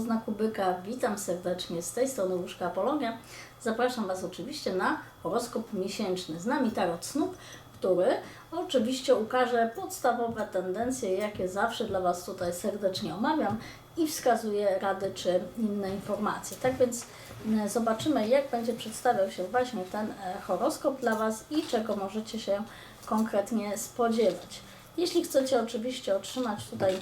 znaku byka. Witam serdecznie z tej strony Łóżka Apologia. Zapraszam Was oczywiście na horoskop miesięczny z nami Tarot Snów, który oczywiście ukaże podstawowe tendencje, jakie zawsze dla Was tutaj serdecznie omawiam i wskazuje rady czy inne informacje. Tak więc zobaczymy, jak będzie przedstawiał się właśnie ten e, horoskop dla Was i czego możecie się konkretnie spodziewać. Jeśli chcecie oczywiście otrzymać tutaj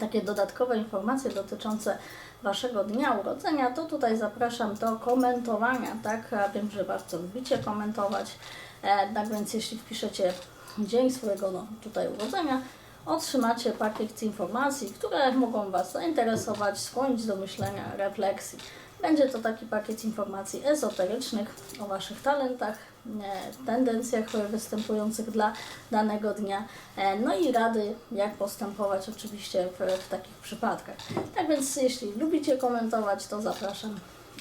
takie dodatkowe informacje dotyczące Waszego dnia urodzenia, to tutaj zapraszam do komentowania, tak? A wiem, że bardzo lubicie komentować, e, tak więc jeśli wpiszecie dzień swojego no, tutaj urodzenia, otrzymacie pakiet informacji, które mogą Was zainteresować, skłonić do myślenia, refleksji. Będzie to taki pakiet informacji ezoterycznych o Waszych talentach, tendencjach występujących dla danego dnia, e, no i rady, jak postępować oczywiście w, w takich przypadkach. Tak więc jeśli lubicie komentować, to zapraszam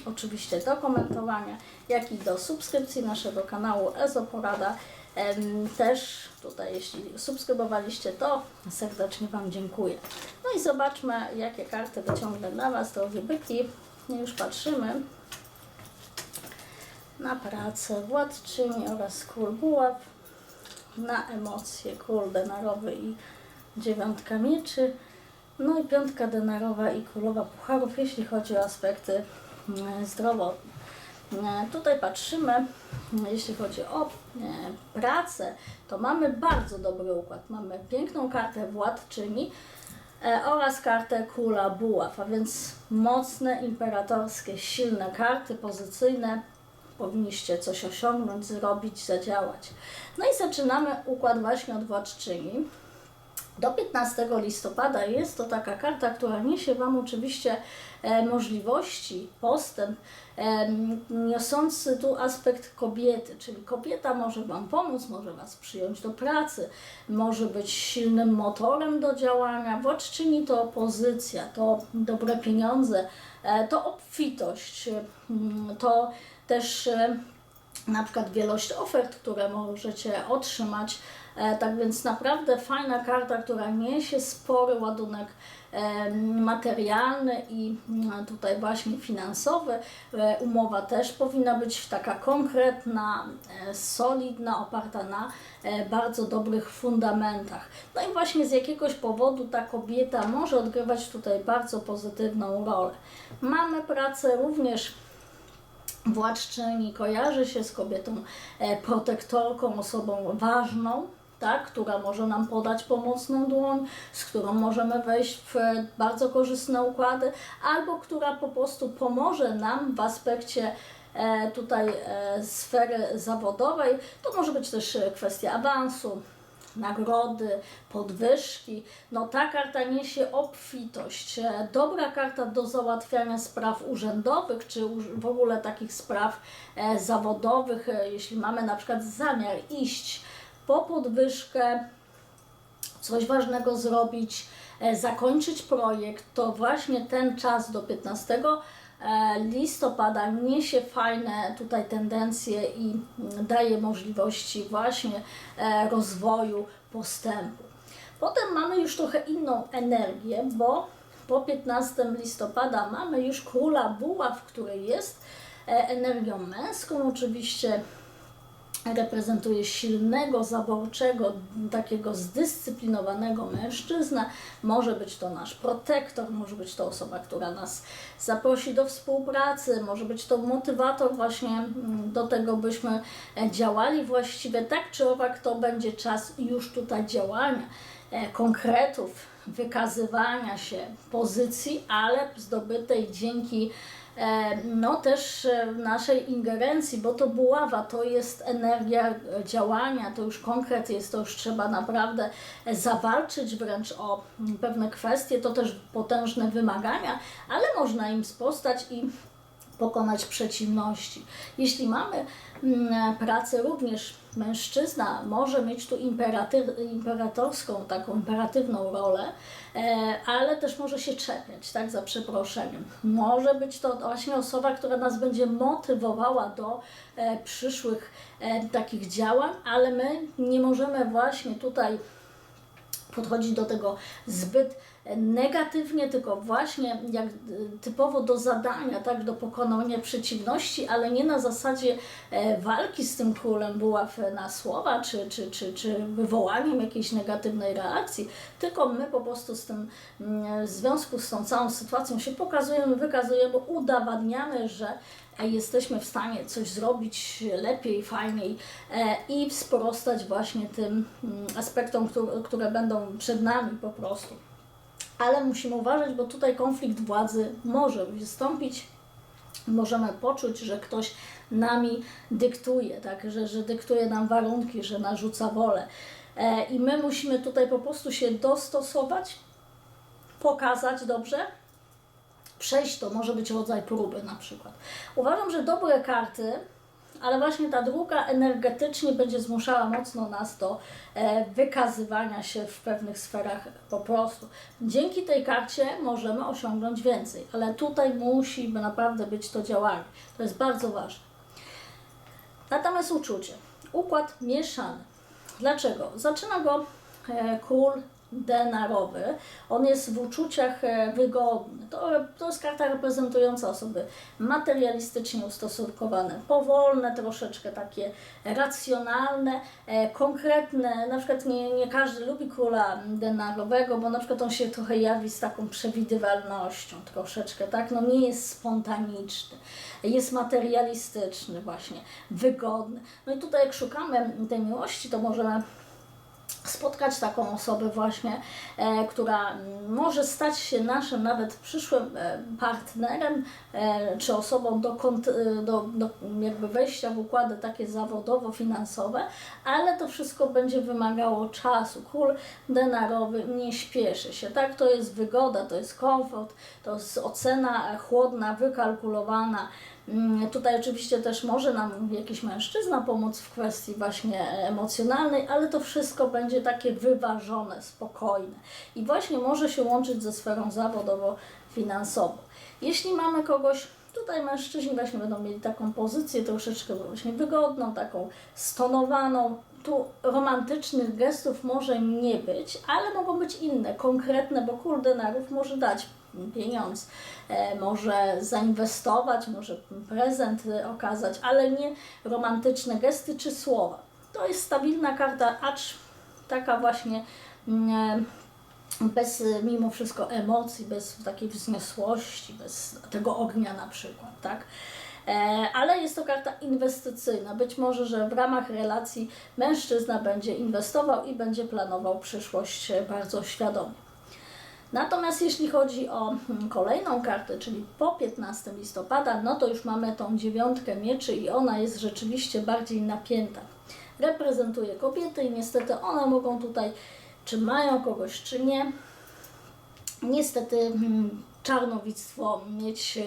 oczywiście do komentowania, jak i do subskrypcji naszego kanału Ezoporada. Też tutaj, jeśli subskrybowaliście, to serdecznie Wam dziękuję. No i zobaczmy, jakie karty wyciągnę dla Was, drogie byki. Już patrzymy na pracę władczyni oraz król buław, na emocje król denarowy i dziewiątka mieczy, no i piątka denarowa i królowa pucharów, jeśli chodzi o aspekty mm, zdrowotne. E, Tutaj patrzymy, mm, jeśli chodzi o pracę, to mamy bardzo dobry układ. Mamy piękną kartę władczyni e, oraz kartę króla buław, a więc mocne, imperatorskie, silne karty pozycyjne. Powinniście coś osiągnąć, zrobić, zadziałać. No i zaczynamy układ właśnie od władczyni. Do 15 listopada jest to taka karta, która niesie Wam oczywiście e, możliwości, postęp, niosący tu aspekt kobiety, czyli kobieta może Wam pomóc, może Was przyjąć do pracy, może być silnym motorem do działania. Władczyni to opozycja, to dobre pieniądze, e, to obfitość, to też e, na przykład wielość ofert, które możecie otrzymać. E, Tak więc naprawdę fajna karta, która niesie spory ładunek e, materialny i mm, tutaj właśnie finansowy. Umowa też powinna być taka konkretna, solidna, oparta na bardzo dobrych fundamentach. No i właśnie z jakiegoś powodu ta kobieta może odgrywać tutaj bardzo pozytywną rolę. Mamy pracę również władczyni kojarzy się z kobietą e, protektorką, osobą ważną, tak, która może nam podać pomocną dłoń, z którą możemy wejść w e, bardzo korzystne układy, albo która po prostu pomoże nam w aspekcie e, tutaj sfery zawodowej. To może być też kwestia awansu, nagrody, podwyżki. No ta karta niesie obfitość. E, Dobra karta do załatwiania spraw urzędowych, czy w ogóle takich spraw e, zawodowych, e, jeśli mamy na przykład zamiar iść po podwyżkę, coś ważnego zrobić, zakończyć projekt, to właśnie ten czas do 15 e, listopada niesie fajne tutaj tendencje i daje możliwości właśnie e, rozwoju, postępu. Potem mamy już trochę inną energię, bo po 15 listopada mamy już króla buław, który jest e, energią męską, oczywiście reprezentuje silnego, zaborczego, takiego zdyscyplinowanego mężczyznę. Może być to nasz protektor, może być to osoba, która nas zaprosi do współpracy, może być to motywator właśnie mm, do tego, byśmy e, działali właściwie. Tak czy owak, to będzie czas już tutaj działania, e, konkretów, wykazywania się pozycji, ale zdobytej dzięki no też e, naszej ingerencji, bo to buława to jest energia e, działania, to już konkret jest, to już trzeba naprawdę e, zawalczyć wręcz o mm, pewne kwestie, to też potężne wymagania, ale można im sprostać i pokonać przeciwności. Jeśli mamy mm, pracę również mężczyzna może mieć tu imperatorską, taką imperatywną rolę, e, ale też może się czepiać, tak, za przeproszeniem. Może być to właśnie osoba, która nas będzie motywowała do e, przyszłych e, takich działań, ale my nie możemy właśnie tutaj podchodzi do tego zbyt negatywnie, tylko właśnie jak y, typowo do zadania, tak, do pokonania przeciwności, ale nie na zasadzie e, walki z tym królem buław na słowa, czy, czy, czy, czy wywołaniem jakiejś negatywnej reakcji, tylko my po prostu z tym mm, w związku z tą całą sytuacją się pokazujemy, wykazujemy, udowadniamy, że e, jesteśmy w stanie coś zrobić lepiej, fajniej e, i sprostać właśnie tym mm, aspektom, które, które będą przed nami po prostu. Ale musimy uważać, bo tutaj konflikt władzy może wystąpić. Możemy poczuć, że ktoś nami dyktuje, tak? że, że dyktuje nam warunki, że narzuca wolę. E, I my musimy tutaj po prostu się dostosować, pokazać dobrze, przejść to może być rodzaj próby na przykład. Uważam, że dobre karty, ale właśnie ta druga energetycznie będzie zmuszała mocno nas do e, wykazywania się w pewnych sferach po prostu. Dzięki tej karcie możemy osiągnąć więcej, ale tutaj musi naprawdę być to działanie. To jest bardzo ważne. Natomiast uczucie. Układ mieszany. Dlaczego? Zaczyna go e, król denarowy. On jest w uczuciach e, wygodny. To, to jest karta reprezentująca osoby materialistycznie ustosunkowane, powolne, troszeczkę takie racjonalne, e, konkretne. Na przykład nie, nie każdy lubi króla denarowego, bo na przykład on się trochę jawi z taką przewidywalnością troszeczkę, tak? No nie jest spontaniczny, jest materialistyczny właśnie, wygodny. No i tutaj jak szukamy tej miłości, to możemy spotkać taką osobę właśnie, e, która może stać się naszym nawet przyszłym e, partnerem, e, czy osobą do, kont- e, do, do jakby wejścia w układy takie zawodowo-finansowe, ale to wszystko będzie wymagało czasu. Król denarowy nie śpieszy się, tak? To jest wygoda, to jest komfort, to jest ocena chłodna, wykalkulowana, Tutaj oczywiście też może nam jakiś mężczyzna pomóc w kwestii właśnie emocjonalnej, ale to wszystko będzie takie wyważone, spokojne i właśnie może się łączyć ze sferą zawodowo-finansową. Jeśli mamy kogoś, tutaj mężczyźni właśnie będą mieli taką pozycję troszeczkę właśnie wygodną, taką stonowaną, tu romantycznych gestów może nie być, ale mogą być inne, konkretne, bo król denarów może dać pieniądz, e, może zainwestować, może prezent e, okazać, ale nie romantyczne gesty czy słowa. To jest stabilna karta, acz taka właśnie mm, e, bez mimo wszystko emocji, bez takiej wzniosłości, bez tego ognia na przykład, tak? ale jest to karta inwestycyjna. Być może, że w ramach relacji mężczyzna będzie inwestował i będzie planował przyszłość bardzo świadomie. Natomiast jeśli chodzi o hmm, kolejną kartę, czyli po 15 listopada, no to już mamy tą dziewiątkę mieczy i ona jest rzeczywiście bardziej napięta. Reprezentuje kobiety i niestety one mogą tutaj, czy mają kogoś, czy nie. Niestety hmm, czarnowictwo mieć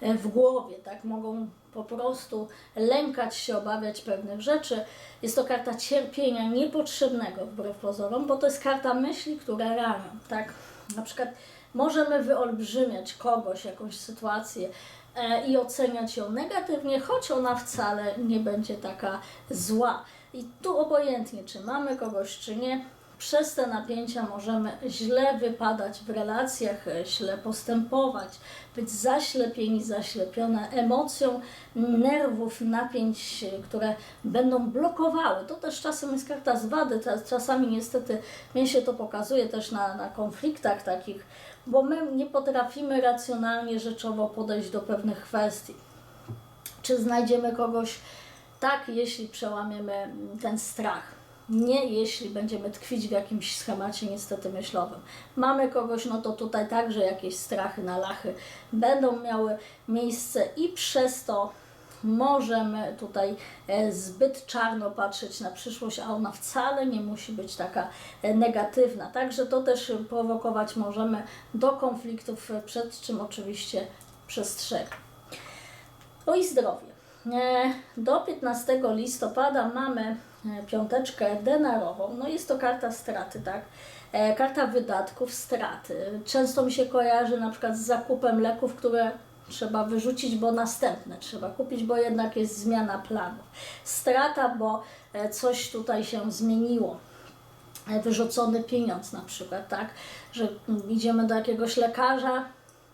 e, w głowie, tak? Mogą po prostu lękać się, obawiać pewnych rzeczy. Jest to karta cierpienia niepotrzebnego wbrew pozorom, bo to jest karta myśli, które ranią, tak? Na przykład możemy wyolbrzymiać kogoś, jakąś sytuację e, i oceniać ją negatywnie, choć ona wcale nie będzie taka zła. I tu obojętnie, czy mamy kogoś, czy nie, przez te napięcia możemy źle wypadać w relacjach, źle postępować, być zaślepieni, zaślepione emocją nerwów, napięć, które będą blokowały. To też czasem jest karta zwady, czasami niestety mnie się to pokazuje też na, na konfliktach takich, bo my nie potrafimy racjonalnie, rzeczowo podejść do pewnych kwestii. Czy znajdziemy kogoś tak, jeśli przełamiemy ten strach? Nie, jeśli będziemy tkwić w jakimś schemacie niestety myślowym. Mamy kogoś, no to tutaj także jakieś strachy na lachy będą miały miejsce i przez to możemy tutaj e, zbyt czarno patrzeć na przyszłość, a ona wcale nie musi być taka e, negatywna. Także to też prowokować możemy do konfliktów, e, przed czym oczywiście przestrzegam. O i zdrowie. Do 15 listopada mamy piąteczkę denarową. No jest to karta straty, tak? Karta wydatków, straty. Często mi się kojarzy na przykład z zakupem leków, które trzeba wyrzucić, bo następne trzeba kupić, bo jednak jest zmiana planów. Strata, bo coś tutaj się zmieniło. e, wyrzucony pieniądz na przykład, tak, że mm, idziemy do jakiegoś lekarza,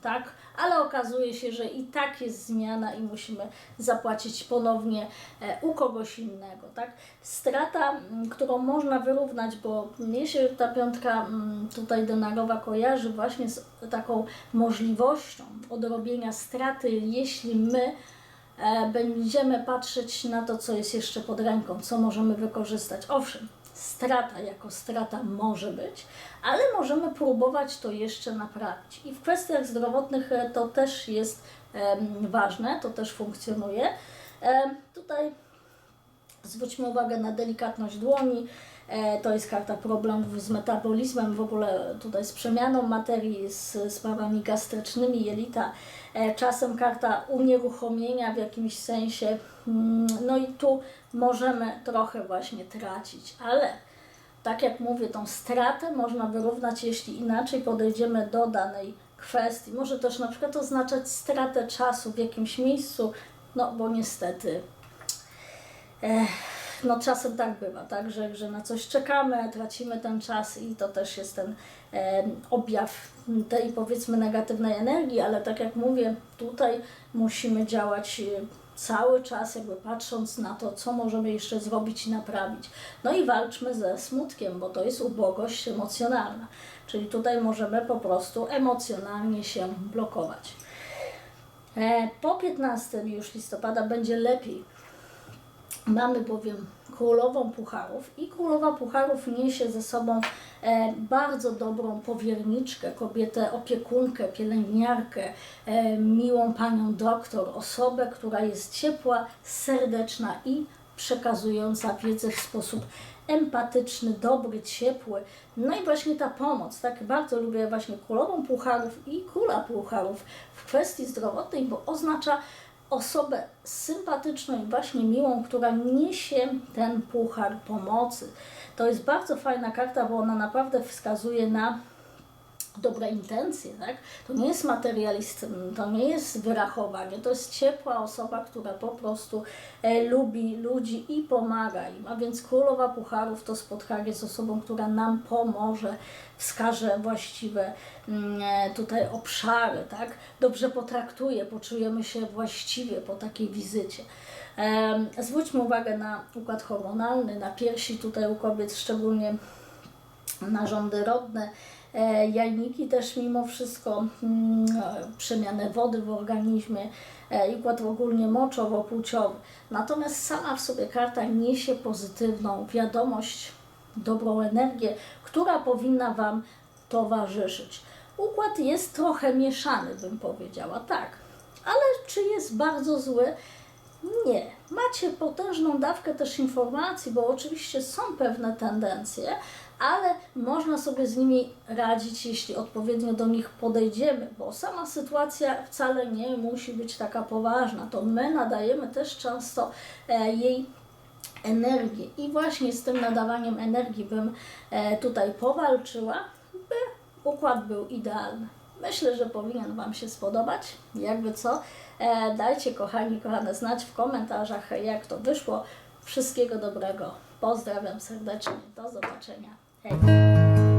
tak, ale okazuje się, że i tak jest zmiana i musimy zapłacić ponownie e, u kogoś innego, tak. Strata, którą można wyrównać, bo mnie się ta piątka tutaj denarowa kojarzy właśnie z taką możliwością odrobienia straty, jeśli my e, będziemy patrzeć na to, co jest jeszcze pod ręką, co możemy wykorzystać. Owszem, strata jako strata może być, ale możemy próbować to jeszcze naprawić. I w kwestiach zdrowotnych e, to też jest ważne, to też funkcjonuje. Tutaj Zwróćmy uwagę na delikatność dłoni. E, To jest karta problemów z metabolizmem, w ogóle tutaj z przemianą materii, z sprawami gastrycznymi, jelita. E, Czasem karta unieruchomienia w jakimś sensie. Mm, No i tu możemy trochę właśnie tracić, ale tak jak mówię, tą stratę można wyrównać, jeśli inaczej podejdziemy do danej kwestii. Może też na przykład oznaczać stratę czasu w jakimś miejscu, no bo niestety Ech, no czasem tak bywa, tak, że, że na coś czekamy, tracimy ten czas i to też jest ten e, objaw tej powiedzmy negatywnej energii, ale tak jak mówię, tutaj musimy działać e, cały czas jakby patrząc na to, co możemy jeszcze zrobić i naprawić. No i walczmy ze smutkiem, bo to jest ubogość emocjonalna, czyli tutaj możemy po prostu emocjonalnie się blokować. E, Po 15 już listopada będzie lepiej Mamy bowiem królową pucharów i królowa pucharów niesie ze sobą e, bardzo dobrą powierniczkę, kobietę opiekunkę, pielęgniarkę, e, miłą panią doktor, osobę, która jest ciepła, serdeczna i przekazująca wiedzę w sposób empatyczny, dobry, ciepły. No i właśnie ta pomoc, tak bardzo lubię właśnie królową pucharów i króla pucharów w kwestii zdrowotnej, bo oznacza osobę sympatyczną i właśnie miłą, która niesie ten puchar pomocy. To jest bardzo fajna karta, bo ona naprawdę wskazuje na dobre intencje, tak? To nie jest materialistyczne, to nie jest wyrachowanie, to jest ciepła osoba, która po prostu e, lubi ludzi i pomaga im. A więc królowa pucharów to spotkanie z osobą, która nam pomoże, wskaże właściwe mm, e, tutaj obszary, tak? Dobrze potraktuje, poczujemy się właściwie po takiej wizycie. Em, Zwróćmy uwagę na układ hormonalny, na piersi tutaj u kobiet, szczególnie narządy rodne, e, jajniki też mimo wszystko, mm, e, przemianę wody w organizmie, e, i układ ogólnie moczowo-płciowy. Natomiast sama w sobie karta niesie pozytywną wiadomość, dobrą energię, która powinna Wam towarzyszyć. Układ jest trochę mieszany, bym powiedziała, tak. Ale czy jest bardzo zły? Nie. Macie potężną dawkę też informacji, bo oczywiście są pewne tendencje, ale można sobie z nimi radzić, jeśli odpowiednio do nich podejdziemy, bo sama sytuacja wcale nie musi być taka poważna. To my nadajemy też często e, jej energię i właśnie z tym nadawaniem energii bym e, tutaj powalczyła, by układ był idealny. Myślę, że powinien Wam się spodobać. Jakby co, e, dajcie kochani, kochane znać w komentarzach, jak to wyszło. Wszystkiego dobrego. Pozdrawiam serdecznie. Do zobaczenia. はい。